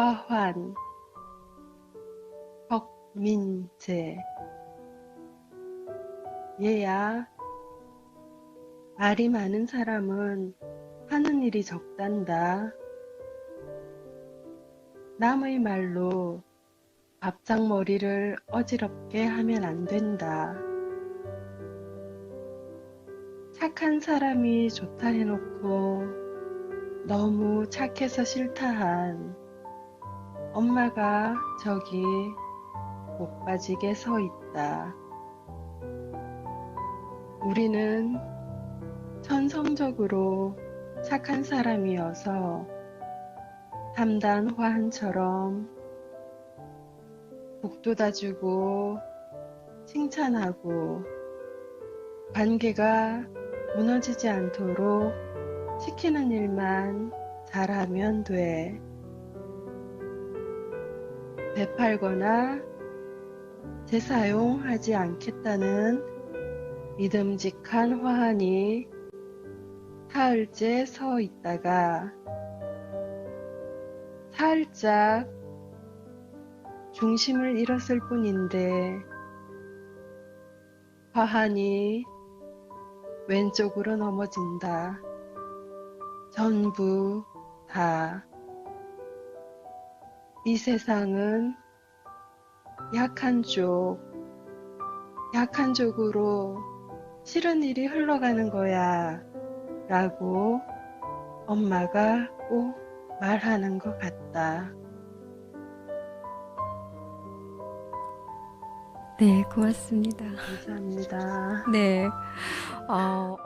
화환, 혁민재. 얘야, 말이 많은 사람은 하는 일이 적단다. 남의 말로 밥상머리를 어지럽게 하면 안 된다. 착한 사람이 좋다 해놓고 너무 착해서 싫다 한 엄마가 저기 못 빠지게 서 있다. 우리는 천성적으로 착한 사람이어서 담단 화한처럼 복돋아주고 칭찬하고 관계가 무너지지 않도록 시키는 일만 잘하면 돼. 되팔거나 재사용하지 않겠다는 믿음직한 화환이 사흘째 서 있다가 살짝 중심을 잃었을 뿐인데 화환이 왼쪽으로 넘어진다. 전부 다. 이 세상은 약한 쪽, 약한 쪽으로 싫은 일이 흘러가는 거야. 라고 엄마가 꼭 말하는 것 같다. 네, 고맙습니다. 감사합니다. 네. 어,